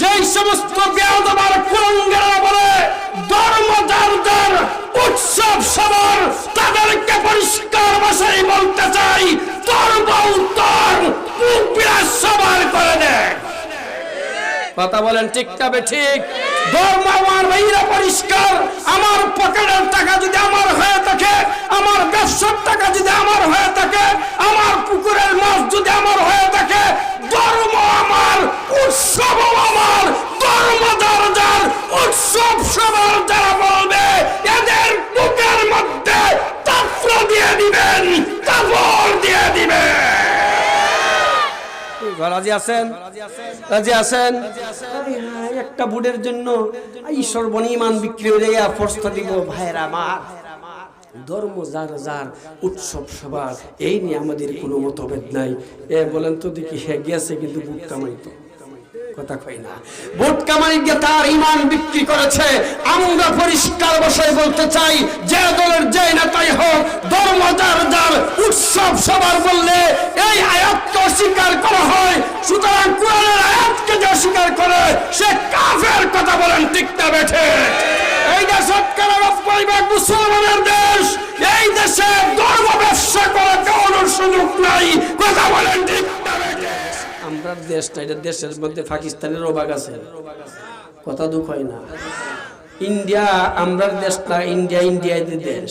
যেই সমস্ত বেয়াদবার কুরঙ্গেরা বলে, ধর্ম যার উৎসব সবার, তাদেরকে পরিষ্কার ভাষায় বলতে চাই, ধর্ম উত্তর মুখবিরা সবার করে দেয় কথা বলেন ঠিক তবে ঠিক? ধর্ম আমার ভাইরা পরিষ্কার, আমার পকেটের টাকা যদি আমার হয়ে থাকে, আমার ব্যবসার টাকা যদি আমার হয়ে থাকে, আমার পুকুরের মাছ যদি আমার হয়ে থাকে ধর্ম আমার উৎসব আমার ধর্ম যার যার উৎসব সবার যারা বলবে এদের বুকের মধ্যে তাত্র দিয়ে দিবেন কাপড় দিয়ে দিবেন রাজি আছেন? রাজি আছেন? একটা জন্য এই সর্বনিমান বিক্রি হয়ে গিয়ে প্রস্তাব দিব আমার, ধর্ম যার যার, উৎসব সবার, এই নিয়ে আমাদের কোনো মতভেদ নাই। এ, বলেন তো দেখি কিন্তু বুট কথা কই না। গিয়ে তার ইমান বিক্রি করেছে। আমরা পরিষ্কার বসাই বলতে চাই, যে দলের যে নেতাই হোক, ধর্ম যার যার, উৎসব সবার বললে এই আয়াতকে অস্বীকার করা হয় সুতরাং কোরআনের আয়াতকে যে অস্বীকার করে সে কাফের কথা বলেন ঠিক বেঠে। এই দেশ মুসলমানের দেশ, এই দেশে ধর্ম ব্যবসা করা কোনো সুযোগ নাই। কথা বলেন আমরা দেশটা, এটা দেশের মধ্যে পাকিস্তানের অভাগ আছে। কথা দুঃখ হয় না। ইন্ডিয়া আমরা দেশটা ইন্ডিয়া ইন্ডিয়া দেশ।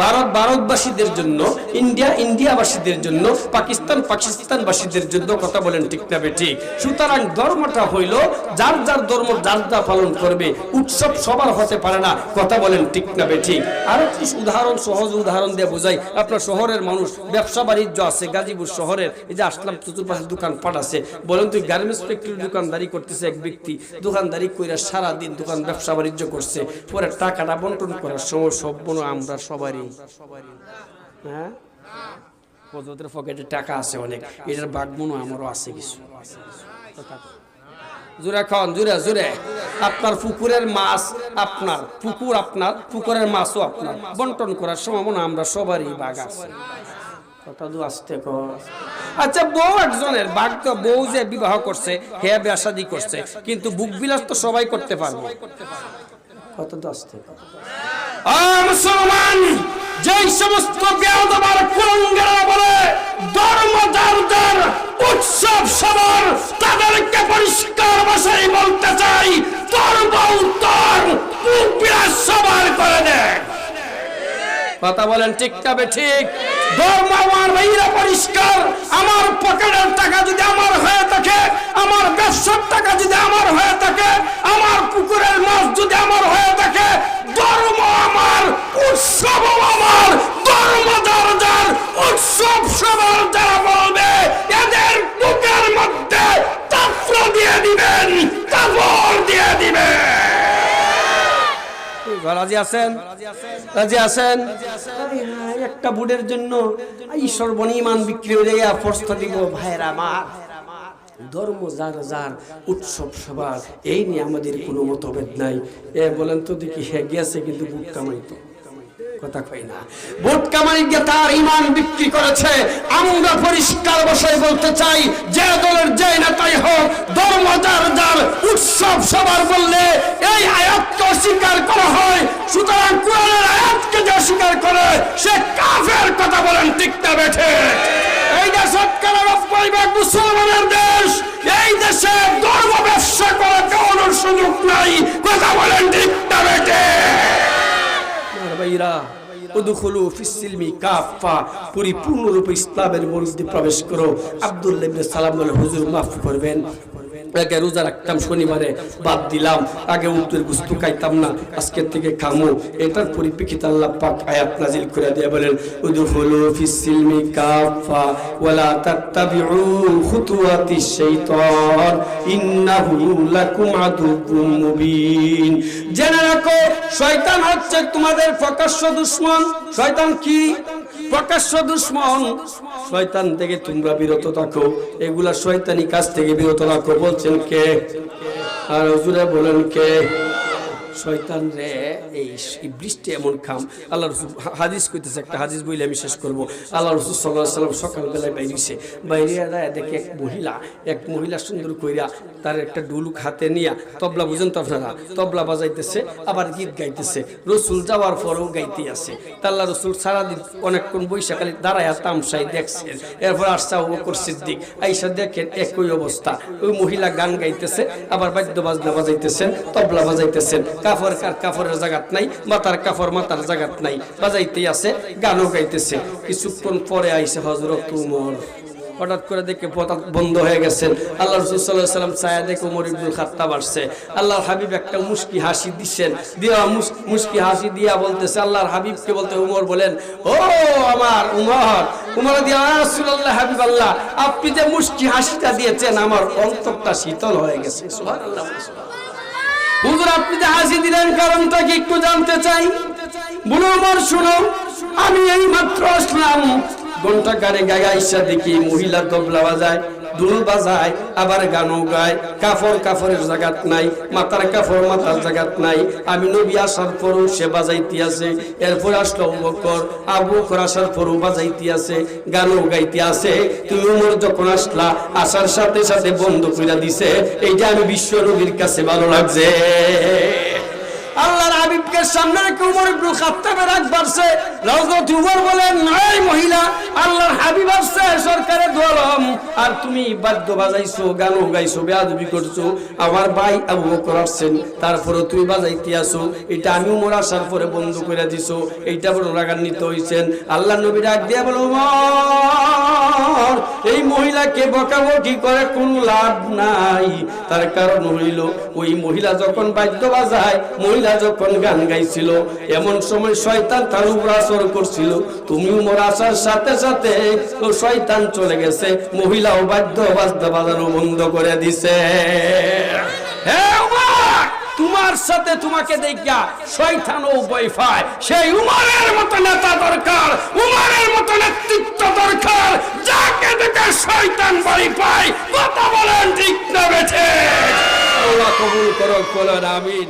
ভারত, ভারতবাসীদের জন্য, ইন্ডিয়া, ইন্ডিয়াবাসীদের জন্য, পাকিস্তান, পাকিস্তানবাসীদের জন্য কথা বলেন ঠিক না ঠিক। সুতরাং ধর্মটা হইল, যার যার ধর্ম, যার যা পালন করবে, উৎসব সবার হতে পারে না, কথা বলেন ঠিক না ঠিক। আর একটি উদাহরণ, সহজ উদাহরণ দিয়ে বোঝাই, আপনার শহরের মানুষ, ব্যবসা বাণিজ্য আছে, গাজীপুর শহরের, এই যে আসলাম চতুর্পাশে দোকান পাট আছে, বলেন তুই গার্মেন্টস ফ্যাক্টরির দোকানদারি করতেছে এক ব্যক্তি, দোকানদারি কইরা সারাদিন দোকান ব্যবসা বাণিজ্য করছে, পরে টাকাটা বন্টন করার সময় সব আমরা সবারই হ্যাঁ? ওদের পকেটে টাকা আছে অনেক। এটার বাগমনও আমারও আছে কিছু। জুড়ে খান জুড়ে জুড়ে আপনার পুকুরের মাছ আপনার, পুকুর আপনার, পুকুরের মাছও আপনার। বন্টন করার সময় মনে আমরা সবারই বাঘ আছে। কথা দু আসতে আচ্ছা বউ একজনের, বাঘ তো বউ যে বিবাহ করছে, হে বেসাদি করছে, কিন্তু বুক বিলাস তো সবাই করতে পারবে। কত তো আসতে মুসলমান সমস্ত বলে, ধর্ম উৎসব সবার, তাদেরকে পরিষ্কার বলতে চাই, ধর্ম উত্তর সবার করে দেয় কথা বলেন ঠিক তবে ঠিক? ধর্ম আমার ভাইরা পরিষ্কার, আমার পকেটের টাকা যদি আমার হয়ে থাকে, আমার ব্যবসার টাকা যদি আমার হয়ে থাকে আমার পুকুরের মাছ যদি আমার হয়ে থাকে ধর্ম আমার উৎসব আমার ধর্ম যার যার উৎসব সবার যারা বলবে এদের বুকের মধ্যে তাত্র দিয়ে দিবেন কাপড় দিয়ে দিবেন রাজি আছেন? রাজি আছেন? একটা বুড়ের জন্য এই সর্বনিমান বিক্রি হয়ে দিব। ভাইরা ধর্ম যার যার, উৎসব সবার। এই নিয়ে আমাদের কোনো মতভেদ নাই। এ, বলেন তো দেখি হ্যাঁ গেছে কিন্তু বুক কামাইতো কথা কই না। ভোট কামাই গিয়ে তার ইমান বিক্রি করেছে। আমরা পরিষ্কার বসাই বলতে চাই, যে দলের যে নেতাই হোক, ধর্ম যার যার, উৎসব সবার বললে এই আয়াতকে অস্বীকার করা হয়। সুতরাং কোরআনের আয়াতকে যে অস্বীকার করে, সে কাফের কথা বলেন ঠিক না বেঠে। এই দেশ নব্বই ভাগ মুসলমানের দেশ। এই দেশে ধর্ম ব্যবসা করার কোনো সুযোগ নাই। কথা বলেন ঠিক না বেঠে। ভাইরা উদখুলু পরিপূর্ণরূপে ইসলামের মধ্যে প্রবেশ করো। আব্দুল্লাহ সালাম হুজুর মাফ করবেন। আগে রোজা রাখতাম, শনিবারে বাদ দিলাম, আগে উত্তর গুস্তু খাইতাম না, আজকের থেকে খামো। এটার পরিপ্রেক্ষিতে আল্লাহ পাক আয়াত নাজিল করে দিয়ে বলেন কাফা ওয়ালা তাত্তাবিউ শাইতান, ইন্নাহু লাকুম মুবিন। জেনে রাখো, শয়তান হচ্ছে তোমাদের প্রকাশ্য দুশ্মন। শয়তান কি? প্রকাশ্য দুশ্মন। শয়তান থেকে তোমরা বিরত থাকো, এগুলা শয়তানি কাজ থেকে বিরত রাখো। বলছেন কে? আর হুজুরে বলেন কে? শয়তান রে, এই বৃষ্টি এমন খাম। আল্লাহ রসুল হাদিস কইতেছে, একটা হাদিস বইলে আমি শেষ করব। আল্লাহ রসুল সাল্লাহ সাল্লাম সকালবেলায় বাইরিছে। বাইরিয়া দেখে এক মহিলা এক মহিলা সুন্দর কইরা তার একটা ডুলুক হাতে নিয়া, তবলা বুঝেন তো আপনারা? তবলা বাজাইতেছে, আবার গীত গাইতেছে। রসুল যাওয়ার পরেও গাইতে আছে। তা আল্লাহ রসুল সারাদিন অনেকক্ষণ বৈশাখালী দাঁড়ায় তামসাই দেখছেন। এরপর আবু বকর সিদ্দিক। আইসা দেখেন একই অবস্থা। ওই মহিলা গান গাইতেছে, আবার বাদ্য বাজনা বাজাইতেছেন, তবলা বাজাইতেছেন। কাফর কার কাফরের জায়গাত নাই মাতার কাফর মাতার জায়গাত নাই। বাজাইতেই আছে, গানও গাইতেছে। কিছুক্ষণ পরে আইসে হজরত উমর। হঠাৎ করে দেখে পথ বন্ধ হয়ে গেছেন আল্লাহ রসুল সাল্লাহ ছায়া দেখে উমর ইবনুল খাত্তাব আসছে। আল্লাহর হাবিব একটা মুস্কি হাসি দিচ্ছেন। দিয়া মুস- মুস্কি হাসি দিয়া বলতেছে, আল্লাহর হাবিবকে বলতে উমর বলেন, ও আমার উমর উমর দিয়া হাবিব আল্লাহ আপনি যে মুস্কি হাসিটা দিয়েছেন, আমার অন্তরটা শীতল হয়ে গেছে। সুবহানাল্লাহ। হুজুর, আপনি যে হাসি দিলেন, কারণটা কি একটু জানতে চাই? বলো আমার শুনো, আমি এই মাত্র আসলাম। ঘণ্টা গাড়ি গায়ে আইসা দেখি মহিলা তবলা বাজায়। দুল বাজায়, আবার গানও গায়। কাফর কাফরের জায়গাত নাই মাথার কাফর মাথার জায়গাত নাই। আমি নবী আসার পরও সে বাজাইতে আছে। এরপর আসলো বকর, আবু আসার পরও বাজাইতে আছে, গানও গাইতে আছে। তুমি উমর যখন আসলা, আসার সাথে সাথে বন্ধ করে দিছে, এইটা আমি বিশ্ব নবীর কাছে ভালো লাগছে। আল্লাহর হাবিবকে সামনে রেখে উমর ইবনে খাত্তাবের আগ বাড়ছে। রাজনীতি উমর বলেন এই মহিলা, আল্লাহর হাবিব আসছে সরকারের দোয়ালম আর তুমি বাদ্য বাজাইছো, গানও গাইছো, বেয়াদবি করছ। আমার ভাই আবু বকর আসছেন তারপরে তুমি বাজাইতে আসো। এটা আমি উমর আসার পরে বন্ধ করে দিছো। এইটা বড় রাগান্বিত হইছেন। আল্লাহ নবী ডাক দিয়ে বলো, উমর মহিলাকে বকাবকি করে কোনো লাভ নাই। তার কারণ হইল, ওই মহিলা যখন বাদ্য বাজায়, মহিলা যখন গান গাইছিল, এমন সময় শয়তান তার উপর আসর করছিল। তুমি উমর আসার সাথে সাথে ও শয়তান চলে গেছে, মহিলাও বাদ্য বাদ্য বাজানো বন্ধ করে দিছে। তোমার সাথে তোমাকে দেখা শয়তানও ভয় পায়। সেই উমরের মতো নেতা দরকার উমরের মতো নেতৃত্ব দরকার যাকে দেখে শয়তান ভয় বলেন আমিন